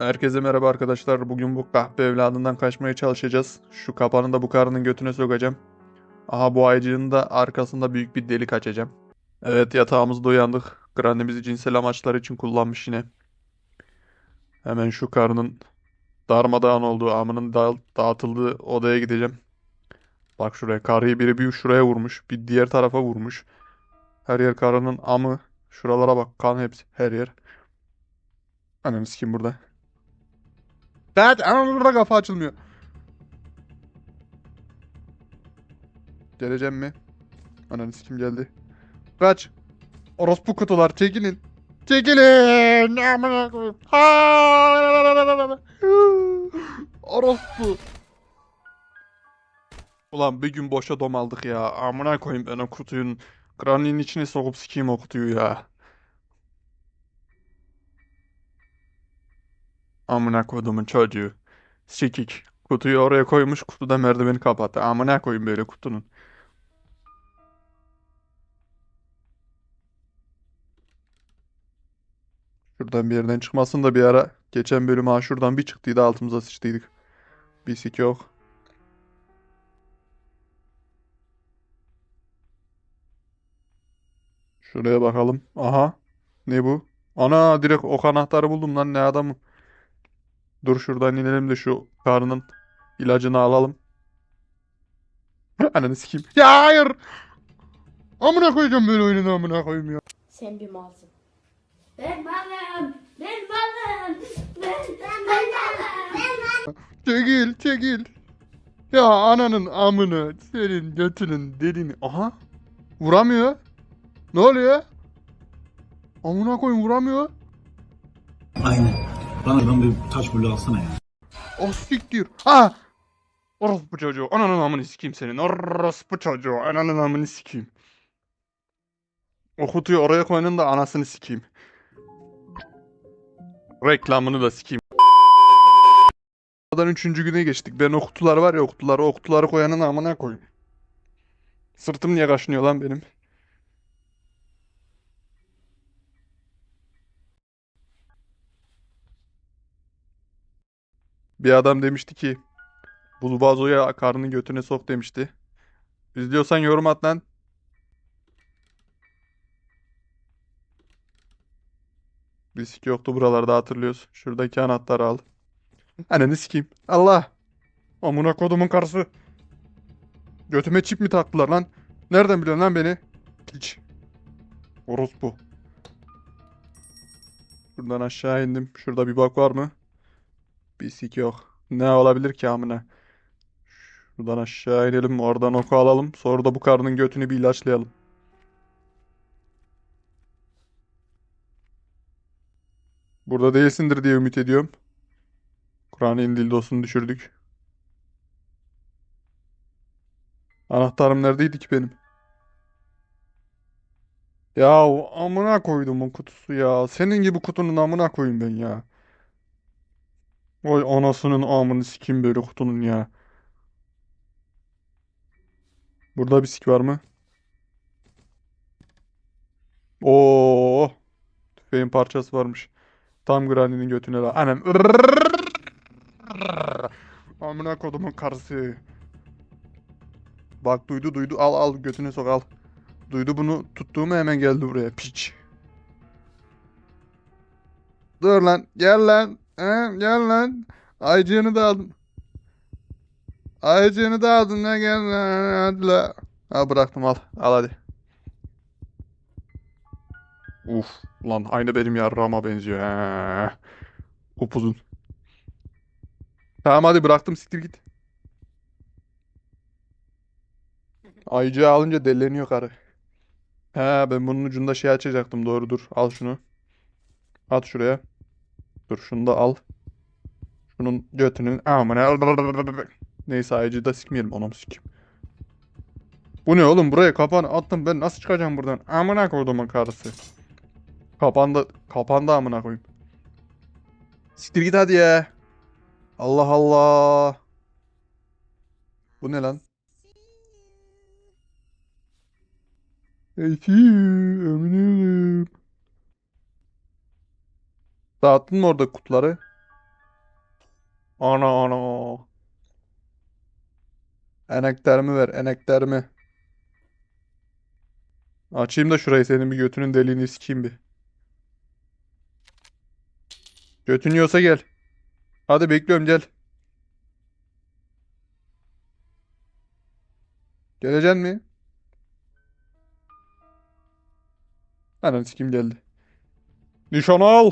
Herkese merhaba arkadaşlar. Bugün bu kahpe evladından kaçmaya çalışacağız. Şu kapanı da bu karının götüne sokacağım. Aha bu ayıcığın da arkasında büyük bir delik açacağım. Evet yatağımızda uyandık. Granny cinsel amaçlar için kullanmış yine. Hemen şu karının darmadağın olduğu, amının da- dağıtıldığı odaya gideceğim. Bak şuraya karıyı biri bir şuraya vurmuş. Bir diğer tarafa vurmuş. Her yer karının amı. Şuralara bak kan hepsi her yer. Ananı kim burada? Ama burada kafa açılmıyor. Geleceğim mi? Ananı kim geldi? Kaç. Orospu kutular çekilin. Çekilin. Amına koyayım. Orospu. Ulan bir gün boşa domaldık ya. Amına koyayım ben o kutuyun. Granny'nin içine sokup sikeyim o kutuyu ya. Amına koyduğumun çocuğu. Sikik. Kutuyu oraya koymuş, kutuda merdiveni kapattı. Amına koyayım böyle kutunun. Şuradan bir yerden çıkmasın da bir ara. Geçen bölüm ha şuradan bir çıktıydı altımıza sıçtıydık. Bir sik yok. Şuraya bakalım. Aha. Ne bu? Ana direkt ok anahtarı buldum lan ne adamım. Dur şuradan inelim de şu karının ilacını alalım. Ananı sikeyim. Ya hayır. Amına koyacağım böyle oyununu amına koyayım ya. Sen bir malsın. Ben malım. Ben malım. Ben, ben malım. Ben malım. Çekil çekil. Ya ananın amını senin götünün delini. Aha. Vuramıyor. Ne oluyor? Amına koyayım vuramıyor. Aynen. Bana ben bir taş bulu alsana ya. O siktir. Ha. Orospu çocuğu. Ananın amını sikeyim senin. Orospu çocuğu. Ananın amını sikeyim. O kutuyu oraya koyanın da anasını sikeyim. Reklamını da sikeyim. Üçüncü güne geçtik. Ben o kutular var ya o kutuları o kutuları koyanın amına koyayım. Sırtım niye kaşınıyor lan benim? Bir adam demişti ki Bulbazo'ya karnını götüne sok demişti. İzliyorsan yorum at lan. Bir sik yoktu buralarda hatırlıyoruz. Şuradaki anahtarı al. Ananı sikeyim. Allah. Amına kodumun karısı. Götüme çip mi taktılar lan? Nereden biliyorsun lan beni? Piç. Orospu. Şuradan aşağı indim. Şurada bir bak var mı? Bir sik yok. Ne olabilir ki amına? Şuradan aşağı inelim. Oradan oku alalım. Sonra da bu karının götünü bir ilaçlayalım. Burada değilsindir diye ümit ediyorum. Kur'an'ın dildosunu düşürdük. Anahtarım neredeydi ki benim? Ya amına koydum o kutusu ya. Senin gibi kutunun amına koyayım ben ya. Oy anasının amını sikeyim böyle kutunun ya. Burada bir sik var mı? Oo, tüfeğin parçası varmış. Tam Granny'nin götüne la. Anam. Amına kodumun karısı. Bak duydu duydu. Al al götüne sok al. Duydu bunu tuttuğumu hemen geldi buraya. Piç. Dur lan. Gel lan. He, gel lan. Aycığını da aldım. Aycığını da aldın lan gel lan. Hadi la. Ha bıraktım al. Al hadi. Uf lan aynı benim yarrağıma benziyor. He. Upuzun. Tamam hadi bıraktım siktir git. Ayıcığı alınca delleniyor karı. He ben bunun ucunda şey açacaktım doğru dur. Al şunu. At şuraya. Dur şunu da al. Şunun götünün amına. Neyse ayıcığı da sikmeyelim onu sikeyim. Bu ne oğlum buraya kapan attım ben nasıl çıkacağım buradan? Amına koyduğumun karısı. Kapandı. Kapandı amına koyayım. Siktir git hadi ya. Allah Allah. Bu ne lan? Eti, eminim. Dağıttın mı orada kutuları? Ana ana. Eneklerimi ver, eneklerimi. Açayım da şurayı senin bir götünün deliğini sikeyim bir. Götün yiyorsa gel. Hadi bekliyorum gel. Geleceksin mi? Ananı sikeyim geldi. Nişan al.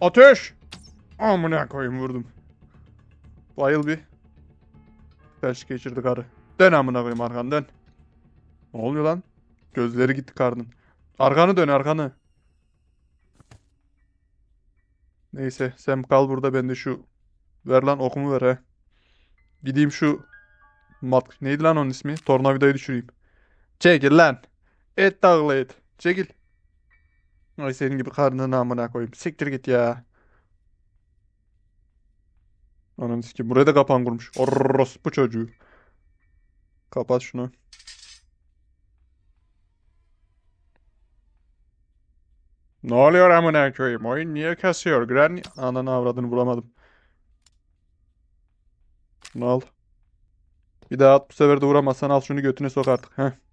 Ateş. Amına koyayım vurdum. Bayıl bir. Felç geçirdi karı. Dön amına koyayım arkanı dön. Ne oluyor lan? Gözleri gitti karnın. Arkanı dön arkanı. Neyse sen kal burada ben de şu ver lan okumu ver he. Gideyim şu mat neydi lan onun ismi? Tornavidayı düşüreyim. Çekil lan. Et dağlı et. Çekil. Ay senin gibi karnını amına koyayım. Siktir git ya. Ananı sikeyim. Buraya da kapan kurmuş. Orospu çocuğu. Kapat şunu. Ne oluyor amına koyayım? Oyun niye kasıyor? Granny... Ananı avradını bulamadım. Şunu al. Bir daha at bu sefer de vuramazsan al şunu götüne sok artık. Heh.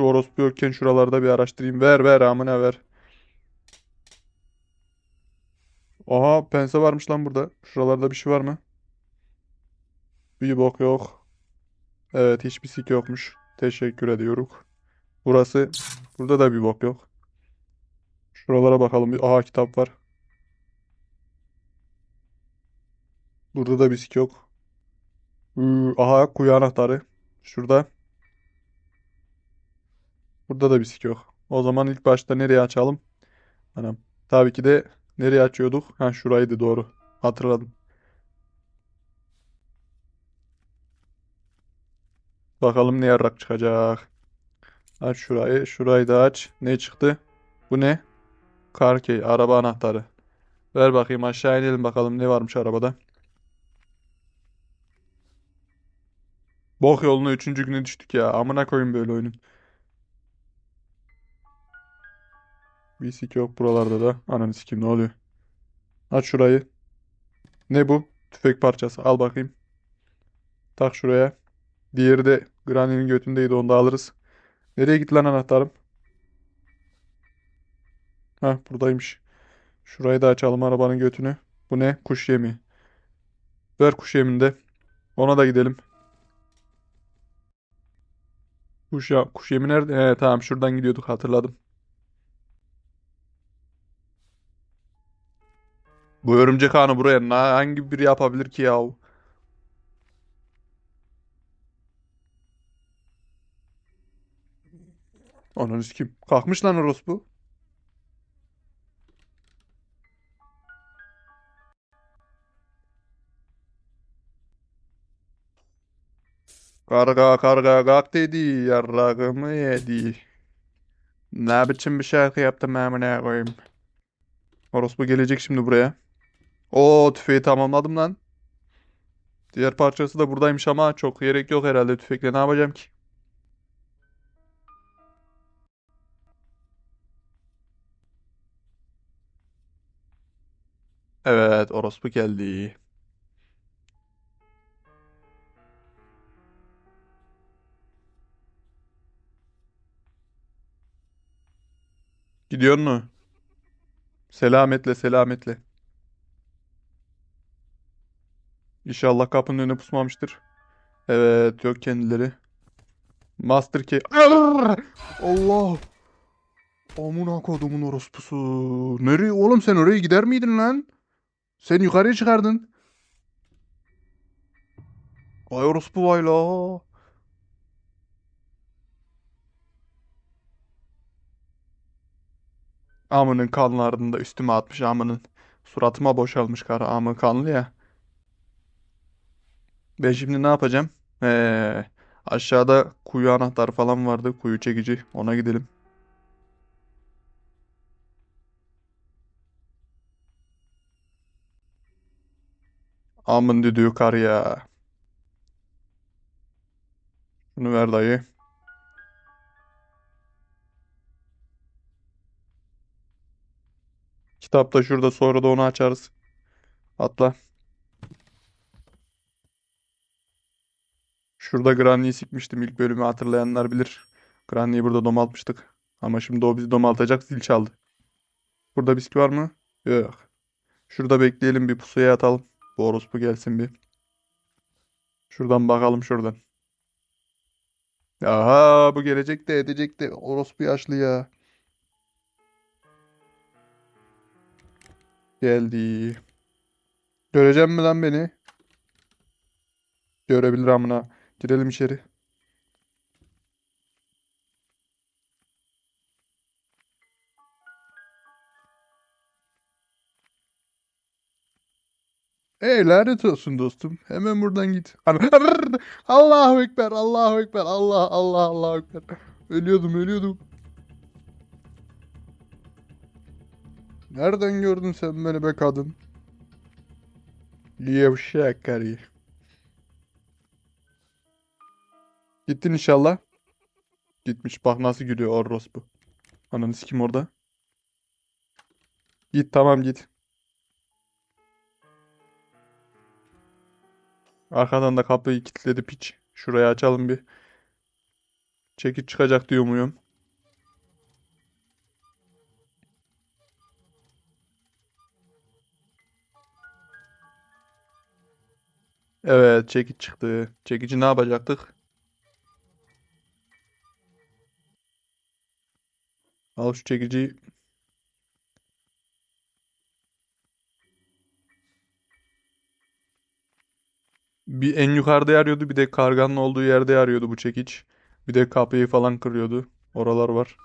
Şu orospu yokken şuralarda bir araştırayım. Ver ver amına ver. Aha pense varmış lan burada. Şuralarda bir şey var mı? Bir bok yok. Evet hiçbir sik yokmuş. Teşekkür ediyoruz. Burası. Burada da bir bok yok. Şuralara bakalım. Aha kitap var. Burada da bir sik yok. Aha kuyu anahtarı. Şurada. Burada da bir sik yok. O zaman ilk başta nereye açalım? Anam. Tabii ki de nereye açıyorduk? Ha şuraydı doğru. Hatırladım. Bakalım ne yarrak çıkacak. Aç şurayı. Şurayı da aç. Ne çıktı? Bu ne? Karkey. Araba anahtarı. Ver bakayım aşağı inelim bakalım ne varmış arabada. Bok yoluna üçüncü güne düştük ya. Amına koyayım böyle oyunun. Bir sik yok buralarda da. Ananı sikeyim ne oluyor? Aç şurayı. Ne bu? Tüfek parçası. Al bakayım. Tak şuraya. Diğeri de Granny'nin götündeydi. Onu da alırız. Nereye gitti lan anahtarım? Hah buradaymış. Şurayı da açalım arabanın götünü. Bu ne? Kuş yemi. Ver kuş yemini de. Ona da gidelim. Kuş ya kuş yemi nerede? He tamam şuradan gidiyorduk hatırladım. Bu örümcek ağını buraya hangi biri yapabilir ki yahu? Ananı kim? Kalkmış lan orospu. Karga karga kalk dedi. Yarrağımı yedi. Ne biçim bir şarkı yaptım amına koyayım. Orospu gelecek şimdi buraya. Oo tüfeği tamamladım lan. Diğer parçası da buradaymış ama çok gerek yok herhalde tüfekle ne yapacağım ki? Evet orospu geldi. Gidiyor mu? Selametle selametle. İnşallah kapının önüne pusmamıştır. Evet yok kendileri. Master. Arr! Allah. Amına kodumun orospusu. Nereye oğlum sen oraya gider miydin lan? Sen yukarıya çıkardın. Ay orospu vay la. Amının kanlarını da üstüme atmış amının. Suratıma boşalmış kara amın kanlı ya. Ben şimdi ne yapacağım? Ee, aşağıda kuyu anahtarı falan vardı. Kuyu çekici. Ona gidelim. Amın düdüğü kar ya. Şunu ver dayı. Kitap da şurada sonra da onu açarız. Atla. Şurada Granny'yi sikmiştim ilk bölümü hatırlayanlar bilir. Granny'yi burada domaltmıştık. Ama şimdi o bizi domaltacak zil çaldı. Burada biski var mı? Yok. Şurada bekleyelim bir pusuya atalım. Bu orospu gelsin bir. Şuradan bakalım şuradan. Aha bu gelecek de edecek de orospu yaşlı ya. Geldi. Görecek mi lan beni? Görebilir amına. Girelim içeri. Ey lanet olsun dostum. Hemen buradan git. Allahu Ekber, Allahu Ekber, Allah, Allah, Allahu Ekber. Ölüyordum, ölüyordum. Nereden gördün sen beni be kadın? Yevşek karı. Gittin inşallah. Gitmiş. Bak nasıl gülüyor orospu. Ananı sikim orada. Git tamam git. Arkadan da kapıyı kilitledi piç. Şurayı açalım bir. Çekip çıkacak diyor muyum? Evet çekiç çıktı. Çekici ne yapacaktık? Al şu çekiciyi. Bir en yukarıda yarıyordu bir de karganın olduğu yerde yarıyordu bu çekiç. Bir de kapıyı falan kırıyordu. Oralar var.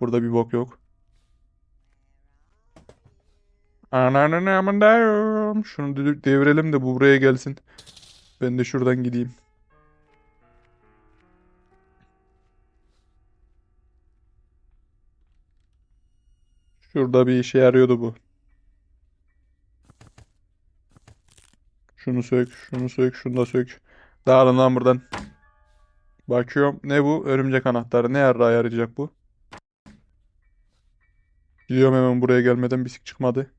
Burada bir bok yok. Ananın amındayım. Şunu de- devirelim de bu buraya gelsin. Ben de şuradan gideyim. Şurada bir işe yarıyordu bu. Şunu sök, şunu sök, şunu da sök. Dağılın lan buradan. Bakıyorum. Ne bu? Örümcek anahtarı. Ne yarrağa yarayacak bu? Gidiyorum hemen buraya gelmeden bisik çıkmadı.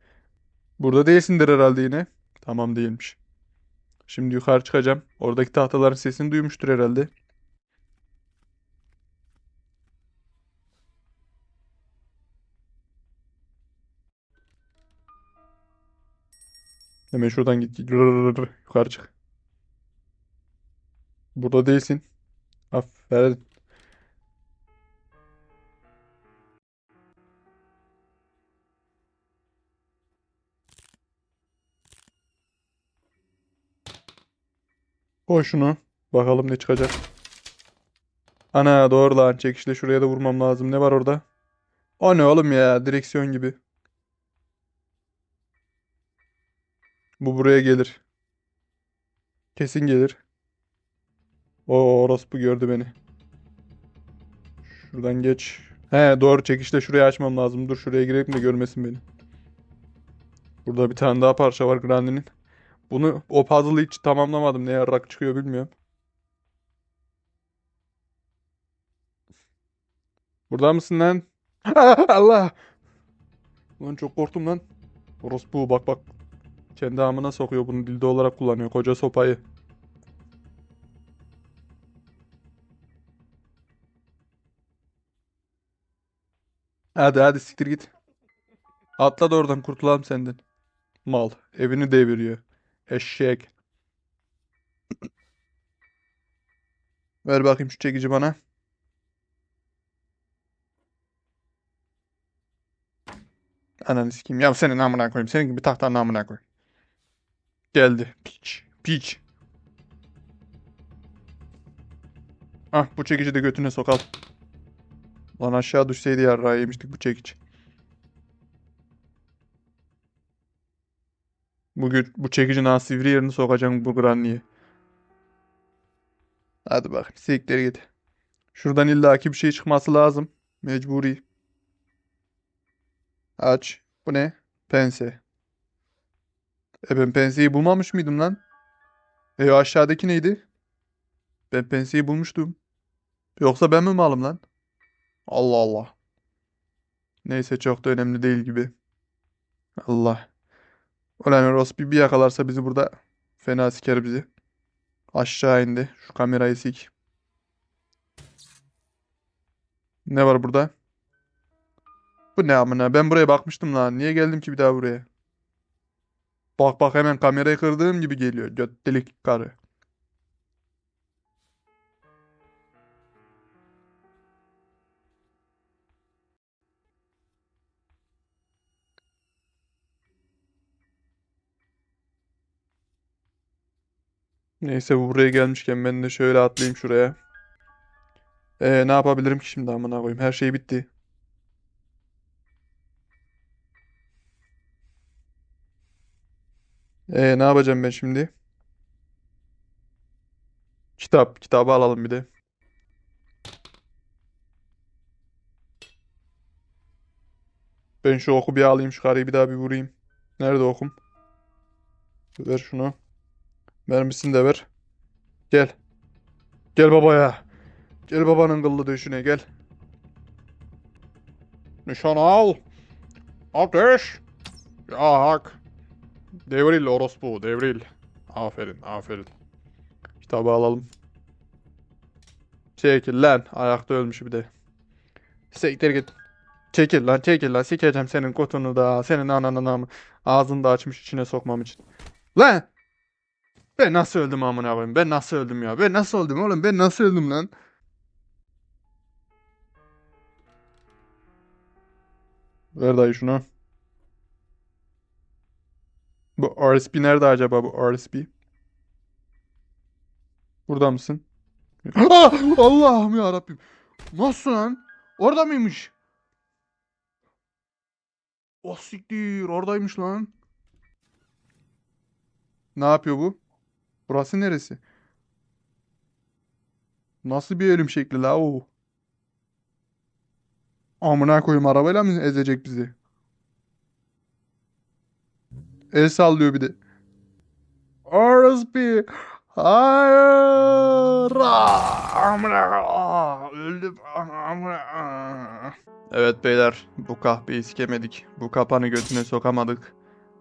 Burada değilsindir herhalde yine. Tamam değilmiş. Şimdi yukarı çıkacağım. Oradaki tahtaların sesini duymuştur herhalde. Hemen şuradan git. Yukarı çık. Burada değilsin. Aferin. Koy şunu. Bakalım ne çıkacak. Ana doğru lan. Çekişle şuraya da vurmam lazım. Ne var orada? O ne oğlum ya? Direksiyon gibi. Bu buraya gelir. Kesin gelir. O orospu gördü beni. Şuradan geç. He doğru çekişle şurayı açmam lazım. Dur şuraya girelim de görmesin beni. Burada bir tane daha parça var Granny'nin. Bunu o puzzle'ı hiç tamamlamadım. Ne yarrak çıkıyor bilmiyorum. Burada mısın lan? Allah! Lan çok korktum lan. Orospu bak bak. Kendi amına sokuyor bunu dilde olarak kullanıyor koca sopayı. Hadi hadi siktir git. Atla da oradan kurtulalım senden. Mal. Evini deviriyor. Eşek. Ver bakayım şu çekici bana. Ananı sikeyim. Ya senin amına koyayım. Senin gibi tahtanın amına koy. Geldi. Piç. Piç. Ah bu çekici de götüne sokal. Lan aşağı düşseydi yarrağı yemiştik bu çekiç. Bu, bu çekici nasıl sivri yerini sokacağım bu Granny'ye. Hadi bakayım siktir git. Şuradan illaki bir şey çıkması lazım. Mecburi. Aç. Bu ne? Pense. E ben penseyi bulmamış mıydım lan? E o aşağıdaki neydi? Ben penseyi bulmuştum. Yoksa ben mi malım lan? Allah Allah. Neyse çok da önemli değil gibi. Allah. Ulan Rospi bir yakalarsa bizi burada fena siker bizi. Aşağı indi. Şu kamerayı sik. Ne var burada? Bu ne amına? Ben buraya bakmıştım lan. Niye geldim ki bir daha buraya? Bak bak hemen kamerayı kırdığım gibi geliyor. Göt delik karı. Neyse bu buraya gelmişken ben de şöyle atlayayım şuraya. Ee, ne yapabilirim ki şimdi amına koyayım? Her şey bitti. Ee, ne yapacağım ben şimdi? Kitap. Kitabı alalım bir de. Ben şu oku bir alayım. Şu karıyı bir daha bir vurayım. Nerede okum? Ver şunu. Mermisini de ver. Gel. Gel babaya. Gel babanın kıllı döşüne gel. Nişan al. Ateş. Yak. Devril orospu devril. Aferin aferin. Kitabı alalım. Çekil lan. Ayakta ölmüş bir de. Siktir git. Çekil lan çekil lan. Sikeceğim senin kotunu da. Senin ananın amı. Ağzını da açmış içine sokmam için. Lan. Ben nasıl öldüm amına koyayım? Ben nasıl öldüm ya? Ben nasıl öldüm oğlum? Ben nasıl öldüm lan? Ver dayı şunu. Bu RSP nerede acaba bu RSP? Burada mısın? Ah! Allah'ım ya Rabbim. Nasıl lan? Orada mıymış? Oh siktir oradaymış lan. Ne yapıyor bu? Burası neresi? Nasıl bir ölüm şekli la o? Amına koyayım arabayla mı ezecek bizi? El sallıyor bir de. RSP. Hayır. Öldüm. Evet beyler bu kahpeyi sikemedik. Bu kapanı götüne sokamadık.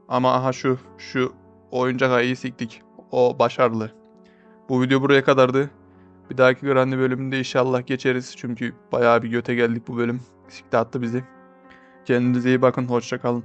Ama aha şu şu oyuncak ayıyı siktik. O başarılı. Bu video buraya kadardı. Bir dahaki Grandi bölümünde inşallah geçeriz. Çünkü bayağı bir göte geldik bu bölüm. Sikti attı bizi. Kendinize iyi bakın. Hoşça kalın.